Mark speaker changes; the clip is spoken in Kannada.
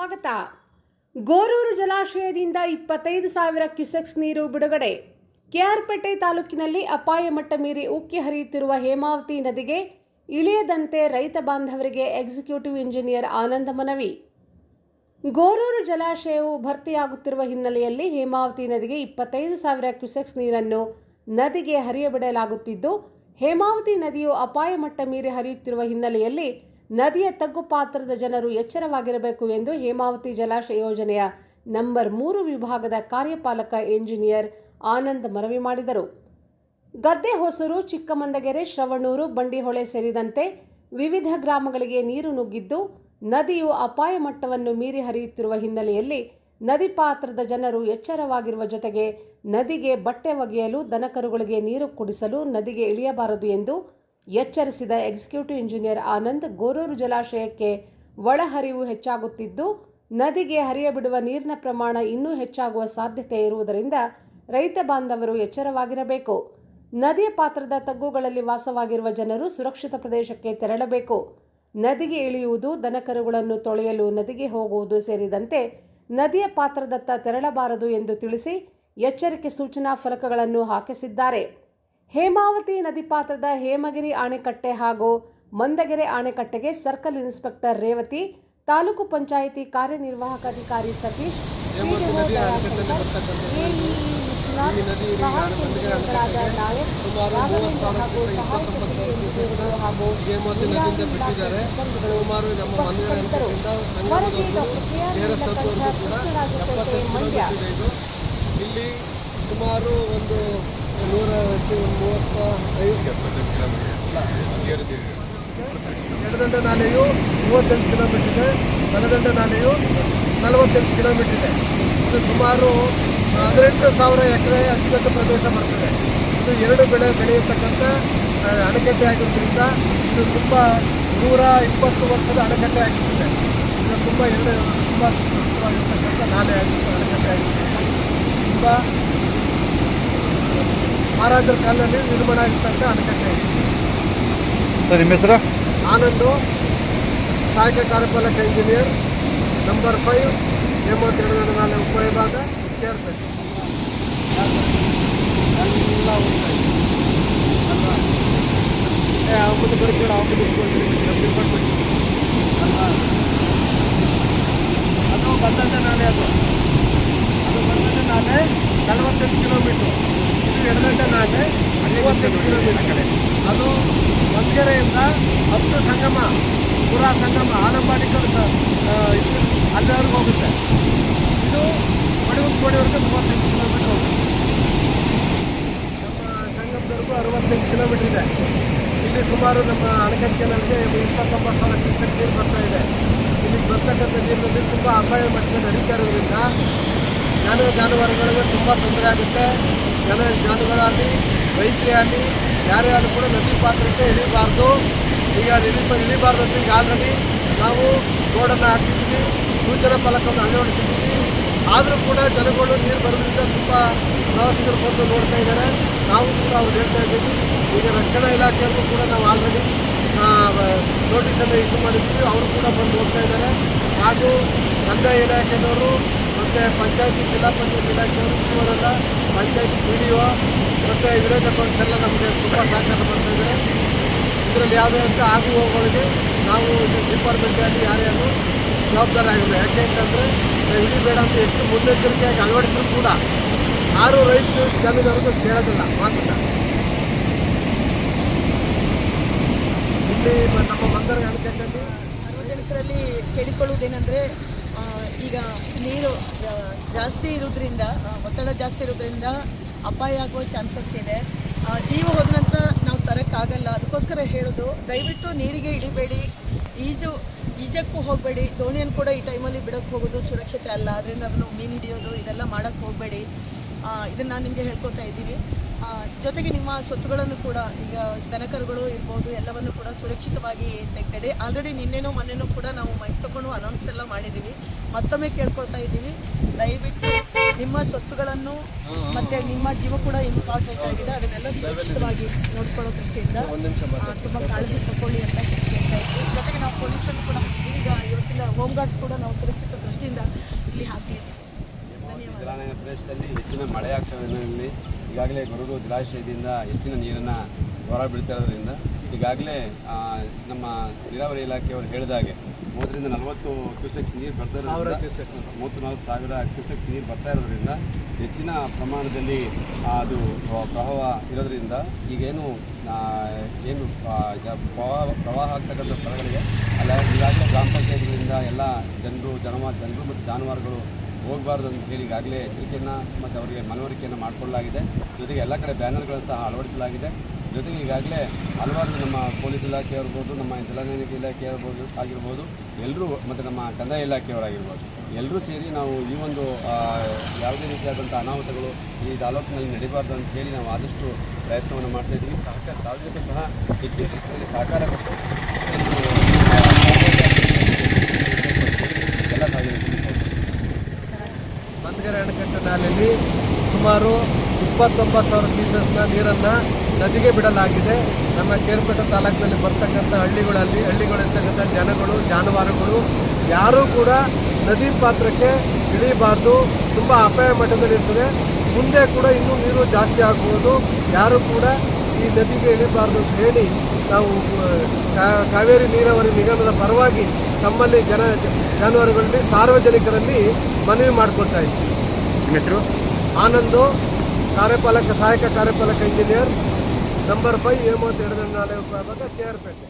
Speaker 1: ಸ್ವಾಗತ. ಗೋರೂರು ಜಲಾಶಯದಿಂದ ಇಪ್ಪತ್ತೈದು ಸಾವಿರ ಕ್ಯುಸೆಕ್ಸ್ ನೀರು ಬಿಡುಗಡೆ. ಕೆಆರ್ಪೇಟೆ ತಾಲೂಕಿನಲ್ಲಿ ಅಪಾಯ ಮಟ್ಟ ಮೀರಿ ಉಕ್ಕಿ ಹರಿಯುತ್ತಿರುವ ಹೇಮಾವತಿ ನದಿಗೆ ಇಳಿಯದಂತೆ ರೈತ ಬಾಂಧವರಿಗೆ ಎಕ್ಸಿಕ್ಯೂಟಿವ್ ಇಂಜಿನಿಯರ್ ಆನಂದ ಮನವಿ. ಗೋರೂರು ಜಲಾಶಯವು ಭರ್ತಿಯಾಗುತ್ತಿರುವ ಹಿನ್ನೆಲೆಯಲ್ಲಿ ಹೇಮಾವತಿ ನದಿಗೆ ಇಪ್ಪತ್ತೈದು ಸಾವಿರ ಕ್ಯುಸೆಕ್ಸ್ ನೀರನ್ನು ನದಿಗೆ ಹರಿಯಬಿಡಲಾಗುತ್ತಿದ್ದು, ಹೇಮಾವತಿ ನದಿಯು ಅಪಾಯ ಮಟ್ಟ ಮೀರಿ ಹರಿಯುತ್ತಿರುವ ಹಿನ್ನೆಲೆಯಲ್ಲಿ ನದಿಯ ತಗ್ಗು ಪಾತ್ರದ ಜನರು ಎಚ್ಚರವಾಗಿರಬೇಕು ಎಂದು ಹೇಮಾವತಿ ಜಲಾಶಯ ಯೋಜನೆಯ ನಂಬರ್ ಮೂರು ವಿಭಾಗದ ಕಾರ್ಯಪಾಲಕ ಎಂಜಿನಿಯರ್ ಆನಂದ್ ಮನವಿ ಮಾಡಿದರು. ಗದ್ದೆ ಹೊಸೂರು, ಚಿಕ್ಕಮಂದಗೆರೆ, ಶ್ರವಣೂರು, ಬಂಡಿಹೊಳೆ ಸೇರಿದಂತೆ ವಿವಿಧ ಗ್ರಾಮಗಳಿಗೆ ನೀರು ನುಗ್ಗಿದ್ದು, ನದಿಯು ಅಪಾಯ ಮಟ್ಟವನ್ನು ಮೀರಿ ಹರಿಯುತ್ತಿರುವ ಹಿನ್ನೆಲೆಯಲ್ಲಿ ನದಿ ಪಾತ್ರದ ಜನರು ಎಚ್ಚರವಾಗಿರುವ ಜೊತೆಗೆ ನದಿಗೆ ಬಟ್ಟೆ ಒಗೆಯಲು ದನಕರುಗಳಿಗೆ ನೀರು ಕುಡಿಸಲು ನದಿಗೆ ಇಳಿಯಬಾರದು ಎಂದು ಎಚ್ಚರಿಸಿದ ಎಕ್ಸಿಕ್ಯೂಟಿವ್ ಇಂಜಿನಿಯರ್ ಆನಂದ್ ಗೋರೂರು ಜಲಾಶಯಕ್ಕೆ ಒಳಹರಿವು ಹೆಚ್ಚಾಗುತ್ತಿದ್ದು, ನದಿಗೆ ಹರಿಯಬಿಡುವ ನೀರಿನ ಪ್ರಮಾಣ ಇನ್ನೂ ಹೆಚ್ಚಾಗುವ ಸಾಧ್ಯತೆ ಇರುವುದರಿಂದ ರೈತ ಬಾಂಧವರು ಎಚ್ಚರವಾಗಿರಬೇಕು. ನದಿಯ ಪಾತ್ರದ ತಗ್ಗುಗಳಲ್ಲಿ ವಾಸವಾಗಿರುವ ಜನರು ಸುರಕ್ಷಿತ ಪ್ರದೇಶಕ್ಕೆ ತೆರಳಬೇಕು. ನದಿಗೆ ಇಳಿಯುವುದು, ದನಕರುಗಳನ್ನು ತೊಳೆಯಲು ನದಿಗೆ ಹೋಗುವುದು ಸೇರಿದಂತೆ ನದಿಯ ಪಾತ್ರದತ್ತ ತೆರಳಬಾರದು ಎಂದು ತಿಳಿಸಿ ಎಚ್ಚರಿಕೆ ಸೂಚನಾ ಫಲಕಗಳನ್ನು ಹಾಕಿಸಿದ್ದಾರೆ. ಹೇಮಾವತಿ ನದಿ ಪಾತ್ರದ ಹೇಮಗಿರಿ ಅಣೆಕಟ್ಟೆ ಹಾಗೂ ಮಂದಗೆರೆ ಅಣೆಕಟ್ಟೆಗೆ ಸರ್ಕಲ್ ಇನ್ಸ್ಪೆಕ್ಟರ್ ರೇವತಿ ತಾಲೂಕು ಪಂಚಾಯಿತಿ ಕಾರ್ಯನಿರ್ವಾಹಕ ಅಧಿಕಾರಿ ಸತೀಶ್ ಹಾಗೂ
Speaker 2: ಇಲ್ಲಿ ಸುಮಾರು ಒಂದು ನೂರ ಮೂವತ್ತ ಐದು ಎಡದಂಡ ನಾಲೆಯು ಮೂವತ್ತೆಂಟು ಕಿಲೋಮೀಟರ್. ಇದೆ ಬಲದಂಡ ನಾಲೆಯು ನಲವತ್ತೆಂಟು ಕಿಲೋಮೀಟರ್ ಇದೆ ಇದು ಸುಮಾರು ಹದಿನೆಂಟು ಸಾವಿರ ಎಕರೆ ಅಚ್ಚುಕಟ್ಟು ಪ್ರದೇಶ ಬರ್ತದೆ ಇದು ಎರಡು ಬೆಳೆ ಬೆಳೆಯತಕ್ಕಂಥ ಅಣೆಕಟ್ಟೆ ಆಗಿರೋದ್ರಿಂದ ಇದು ತುಂಬ ನೂರ ಇಪ್ಪತ್ತು ವರ್ಷದ ಅಣೆಕಟ್ಟೆ ಆಗಿರ್ತದೆ ಇದು ತುಂಬ ಎರಡು ತುಂಬ ಸುಂದರವಾಗಿರ್ತಕ್ಕಂಥ ನಾಲೆ ಆಗಿರ್ತದೆ ಅಣೆಕಟ್ಟೆ ಆಗಿರ್ತದೆ ತುಂಬ ಮಹಾರಾಜರ ಕಾಲದಲ್ಲಿ ನಿರ್ಮಾಣ ಆಗಿರ್ತಕ್ಕಂಥ ಅಣೆಕಟ್ಟೆ
Speaker 3: ಸರ್ ನಿಮ್ಮ ಹೆಸರು?
Speaker 2: ಆನಂದು ಸಹಾಯಕ ಕಾರ್ಯಪಾಲಕ ಇಂಜಿನಿಯರ್ ನಂಬರ್ ಫೈವ್ ಎಂಬತ್ತೆರಡು ನಾಲ್ಕು ಉಪವಿಭಾಗ ಕೇರ್ಪೇಟೆ ಎಲ್ಲ? ಏ ಡಿಪಾರ್ಟ್ಮೆಂಟ್ ಅಲ್ವಾ ಅದು ಬಂದಂತೆ ನಾನೇ ಅದು. ಅದು ಬಂದಂತೆ ನಾನೇ ನಲವತ್ತೆಂಟು ಕಿಲೋಮೀಟ್ರು ಇದು ಎಡದಂಡ ನಾಲೆ ಮೂವತ್ತೆಂಟು ಕಿಲೋಮೀಟರ್ ಅದು ಮಂದ್ಗೆರೆಯಿಂದ ಹತ್ತು ಸಂಗಮ, ಪುರಾ ಸಂಗಮ ಆಲಂಬಾಡಿ ಕಡೆ ಅಲ್ಲಿವರೆಗೂ ಹೋಗುತ್ತೆ. ಇದು ಮಡಿವಂತಕೋಡಿವರೆಗೂ ಮೂವತ್ತೆಂಟು ಕಿಲೋಮೀಟರ್ ಹೋಗುತ್ತೆ. ನಮ್ಮ ಸಂಗಮದವರೆಗೂ ಅರವತ್ತೈದು ಕಿಲೋಮೀಟರ್ ಇದೆ. ಇಲ್ಲಿ ಸುಮಾರು ನಮ್ಮ ಅಣೆಕಟ್ಟು ಕೆನಲ್ಗೆ ಇಪ್ಪತ್ತೊಂಬತ್ತು ಸಾವಿರ ಕ್ಯೂಸೆಕ್ ನೀರು ಬರ್ತಾ ಇದೆ. ಇಲ್ಲಿ ಬರ್ತಕ್ಕಂಥ ನೀರಿನಲ್ಲಿ ತುಂಬ ಅಪಾಯ ಮಟ್ಟದಲ್ಲಿ ನಡೀತಾ ಇರೋದ್ರಿಂದ ನಾನು ಜಾನುವಾರುಗಳಿಗೆ ತುಂಬ ತೊಂದರೆ ಆಗುತ್ತೆ. ಜನ ಜಾನುಗಳಾಗಲಿ ರೈತರೇ ಆಗಲಿ, ಯಾರೇ ಆದರೂ ಕೂಡ ನದಿ ಪಾತ್ರಕ್ಕೆ ಇಳಿಬಾರ್ದು. ಈಗ ಇಳಿಬ ಇಳಿ, ಇಳಿಬಾರ್ದು ಅಂತ ಈಗ ಆಲ್ರೆಡಿ ನಾವು ಬೋರ್ಡನ್ನು ಹಾಕಿದ್ದೀವಿ, ಸೂಚನಾ ಫಲಕವನ್ನು ಅಳವಡಿಸಿದ್ದೀವಿ. ಆದರೂ ಕೂಡ ಜನಗಳು ನೀರು ಬರೋದ್ರಿಂದ ತುಂಬ ಪ್ರವಾಸಿಗರು ಬಂದು ನೋಡ್ತಾ ಇದ್ದಾರೆ. ನಾವು ಕೂಡ ಅವ್ರು ಹೇಳ್ತಾ ಇದ್ದೀವಿ. ಈಗ ರಕ್ಷಣಾ ಇಲಾಖೆಯಲ್ಲೂ ಕೂಡ ನಾವು ಆಲ್ರೆಡಿ ನೋಟಿಸನ್ನು ಇಶ್ಯೂ ಮಾಡಿದ್ದೀವಿ. ಅವರು ಕೂಡ ಬಂದು ನೋಡ್ತಾ ಇದ್ದಾರೆ. ಹಾಗೂ ಕಂದಾಯ ಇಲಾಖೆಯವರು ಮತ್ತು ಪಂಚಾಯತಿ ಜಿಲ್ಲಾ ಪಂಚಾಯತ್ ಇಲಾಖೆ ಇವರೆಲ್ಲ ಪಂಚಾಯತಿ ಪಿ ಡಿ ಒ ಮತ್ತು ವಿರೋಧ ಪಕ್ಷ ಎಲ್ಲ ನಮಗೆ ತುಂಬ ಸಹಕಾರ ಮಾಡ್ತಾ ಇದ್ದಾರೆ ಇದರಲ್ಲಿ ಯಾವುದೇ ಅಂತ ಆಗು ಹೋಗೋಗಳಿಗೆ ನಾವು ಡಿಪಾರ್ಟ್ಮೆಂಟಲ್ಲಿ ಯಾರ್ಯಾರು ಜವಾಬ್ದಾರಿ ಆಗಿಲ್ಲ ಯಾಕೆ ಅಂತಂದರೆ ಬೇಡ ಅಂತ ಎಷ್ಟು ಮುನ್ನೆಚ್ಚರಿಕೆಯಾಗಿ ಅಳವಡಿಸಿದ್ರು ಕೂಡ ಯಾರು ರೈತರು ಜನರವರೆಗೂ ಕೇಳೋದಿಲ್ಲ ಮಾತನ್ನ ಇಲ್ಲಿ ನಮ್ಮ ಮಂದರ ಅಣೆಕಟ್ಟಲ್ಲಿ
Speaker 4: ಸಾರ್ವಜನಿಕರಲ್ಲಿ ಕೇಳಿಕೊಳ್ಳುವುದೇನೆಂದರೆ ಈಗ ನೀರು ಜಾಸ್ತಿ ಇರೋದ್ರಿಂದ ಒತ್ತಡ ಜಾಸ್ತಿ ಇರೋದ್ರಿಂದ ಅಪಾಯ ಆಗುವ ಚಾನ್ಸಸ್ ಇದೆ. ಜೀವ ಹೋದ ನಂತರ ನಾವು ತರೋಕ್ಕಾಗಲ್ಲ ಅದಕ್ಕೋಸ್ಕರ ಹೇಳೋದು, ದಯವಿಟ್ಟು ನೀರಿಗೆ ಇಳಿಬೇಡಿ. ಈಜು, ಈಜಕ್ಕೂ ಹೋಗಬೇಡಿ. ದೋಣಿಯನ್ನು ಕೂಡ ಈ ಟೈಮಲ್ಲಿ ಬಿಡೋಕ್ಕೆ ಹೋಗೋದು ಸುರಕ್ಷತೆ ಅಲ್ಲ. ಅದರಿಂದ ಅದನ್ನು ಮೀನು ಹಿಡಿಯೋದು, ಇದೆಲ್ಲ ಮಾಡೋಕ್ಕೆ ಹೋಗಬೇಡಿ. ಇದನ್ನು ನಾನು ನಿಮಗೆ ಹೇಳ್ಕೊತಾ ಇದ್ದೀನಿ. ಜೊತೆಗೆ ನಿಮ್ಮ ಸ್ವತ್ತುಗಳನ್ನು ಕೂಡ, ಈಗ ದನಕರುಗಳು ಇರ್ಬೋದು, ಎಲ್ಲವನ್ನು ಕೂಡ ಸುರಕ್ಷಿತವಾಗಿ ತೆಗೆದಿಡಿ. ಆಲ್ರೆಡಿ ನಿನ್ನೆನೋ ಮೊನ್ನೆನೂ ಕೂಡ ನಾವು ಮೈಕ್ ತೊಗೊಂಡು ಅನೌನ್ಸ್ ಎಲ್ಲ ಮಾಡಿದ್ದೀವಿ ಮತ್ತೊಮ್ಮೆ ಕೇಳ್ಕೊಳ್ತಾ ಇದ್ದೀವಿ. ದಯವಿಟ್ಟು ನಿಮ್ಮ ಸ್ವತ್ತುಗಳನ್ನು ಮತ್ತೆ ನಿಮ್ಮ ಜೀವ ಕೂಡ ಇಂಪಾರ್ಟೆಂಟ್ ಆಗಿದೆ ಅದನ್ನೆಲ್ಲ ಸುರಕ್ಷಿತವಾಗಿ ನೋಡ್ಕೊಳ್ಳೋ ದೃಷ್ಟಿಯಿಂದ ತುಂಬ ಕಾಳಜಿ ತಗೊಳ್ಳಿ ಅಂತ ಕೇಳ್ತಾ ಇದ್ವಿ. ಜೊತೆಗೆ ನಾವು ಪೊಲೀಸರು ಕೂಡ ಈಗ ಇವತ್ತಿನ ಹೋಮ್ ಗಾರ್ಡ್ಸ್ ಕೂಡ ನಾವು ಸುರಕ್ಷಿತ ದೃಷ್ಟಿಯಿಂದ ಇಲ್ಲಿ ಹಾಕಿದ್ದೀವಿ ಧನ್ಯವಾದ.
Speaker 5: ಜಲಾನಯನ ಪ್ರದೇಶದಲ್ಲಿ ಹೆಚ್ಚಿನ ಮಳೆ ಆಗ್ತಾ ಈಗಾಗಲೇ ಗೊರೂರು ಜಲಾಶಯದಿಂದ ಹೆಚ್ಚಿನ ನೀರನ್ನು ಹೊರ ಬೀಳ್ತಾ ಇರೋದ್ರಿಂದ ಈಗಾಗಲೇ ನಮ್ಮ ನೀರಾವರಿ ಇಲಾಖೆಯವರು ಹೇಳಿದಾಗೆ ಮೂವತ್ತರಿಂದ ನಲವತ್ತು ಕ್ಯೂಸೆಕ್ಸ್ ನೀರು ಬರ್ತಾ ಇರೋದ್ರಿಂದ. ಮೂವತ್ತು ನಲವತ್ತು ಸಾವಿರ ಕ್ಯೂಸೆಕ್ಸ್ ನೀರು ಬರ್ತಾ ಇರೋದ್ರಿಂದ ಹೆಚ್ಚಿನ ಪ್ರಮಾಣದಲ್ಲಿ ಅದು ಪ್ರವಾಹ ಇರೋದ್ರಿಂದ ಈಗೇನು ಏನು ಪ್ರವಾಹ ಪ್ರವಾಹ ಆಗ್ತಕ್ಕಂಥ ಸ್ಥಳಗಳಿಗೆ ಅಲ್ಲ ಈಗಾಗಲೇ ಗ್ರಾಮ ಪಂಚಾಯತ್ಗಳಿಂದ ಎಲ್ಲ ಜನರು ಜನವ ಜನರು ಮತ್ತು ಜಾನುವಾರುಗಳು ಹೋಗಬಾರ್ದು ಅಂತ ಹೇಳಿ ಈಗಾಗಲೇ ಎಚ್ಚರಿಕೆಯನ್ನು ಮತ್ತು ಅವರಿಗೆ ಮನವರಿಕೆಯನ್ನು ಮಾಡಿಕೊಳ್ಳಲಾಗಿದೆ ಜೊತೆಗೆ ಎಲ್ಲ ಕಡೆ ಬ್ಯಾನರ್ಗಳನ್ನು ಸಹ ಅಳವಡಿಸಲಾಗಿದೆ ಜೊತೆಗೆ ಈಗಾಗಲೇ ಹಲವಾರು ನಮ್ಮ ಪೊಲೀಸ್ ಇಲಾಖೆ ಇರ್ಬೋದು ನಮ್ಮ ಜಲಾನಯನ ಇಲಾಖೆ ಇರ್ಬೋದು ಆಗಿರ್ಬೋದು ಎಲ್ಲರೂ ಮತ್ತು ನಮ್ಮ ಕಂದಾಯ ಇಲಾಖೆಯವರಾಗಿರ್ಬೋದು ಎಲ್ಲರೂ ಸೇರಿ ನಾವು ಈ ಒಂದು ಯಾವುದೇ ರೀತಿಯಾದಂಥ ಅನಾಹುತಗಳು ಈ ತಾಲೂಕಿನಲ್ಲಿ ನಡೀಬಾರ್ದು ಅಂತ ಹೇಳಿ ನಾವು ಆದಷ್ಟು ಪ್ರಯತ್ನವನ್ನು ಮಾಡ್ತಾ ಇದ್ದೀವಿ. ಸಹಕಾರ ಸಾರ್ವಜನಿಕರು ಸಹ ಹೆಚ್ಚಿನ ರೀತಿಯಲ್ಲಿ ಸಹಕಾರ ಕೊಟ್ಟು ಎಲ್ಲ ಸಾರ್ವಜನಿಕರು
Speaker 2: ಬಂದ್ಗರ ಸುಮಾರು ಇಪ್ಪತ್ತೊಂಬತ್ತು ಸಾವಿರ ಪೀಸಸ್ನ ನೀರನ್ನು ನದಿಗೆ ಬಿಡಲಾಗಿದೆ. ನಮ್ಮ ಕೇರ್ಪೇಟೆ ತಾಲೂಕಿನಲ್ಲಿ ಬರ್ತಕ್ಕಂಥ ಹಳ್ಳಿಗಳಲ್ಲಿ ಹಳ್ಳಿಗಳಿರ್ತಕ್ಕಂಥ ಜನಗಳು ಜಾನುವಾರುಗಳು ಯಾರೂ ಕೂಡ ನದಿ ಪಾತ್ರಕ್ಕೆ ಇಳಿಬಾರ್ದು. ತುಂಬ ಅಪಾಯ ಮಟ್ಟದಲ್ಲಿರ್ತದೆ ಮುಂದೆ ಕೂಡ ಇನ್ನೂ ನೀರು ಜಾಸ್ತಿ ಆಗ್ಬೋದು. ಯಾರೂ ಕೂಡ ಈ ನದಿಗೆ ಇಳಿಬಾರ್ದು ಅಂತ ಹೇಳಿ ನಾವು ಕಾವೇರಿ ನೀರಾವರಿ ನಿಗಮದ ಪರವಾಗಿ ತಮ್ಮಲ್ಲಿ ಜನ ಜಾನುವಾರುಗಳಲ್ಲಿ ಸಾರ್ವಜನಿಕರಲ್ಲಿ ಮನವಿ ಮಾಡ್ಕೊಳ್ತಾ ಇದ್ದೀವಿ ಆನಂದು. ಕಾರ್ಯಪಾಲಕ ಸಹಾಯಕ ಕಾರ್ಯಪಾಲಕ ಇಂಜಿನಿಯರ್ ನಂಬರ್ ಫೈವ್ ಹೇಮಾವತಿ ಎಡದಂಡಾಲಯ ವಿಭಾಗ ಕೆ ಆರ್ ಪೇಟೆ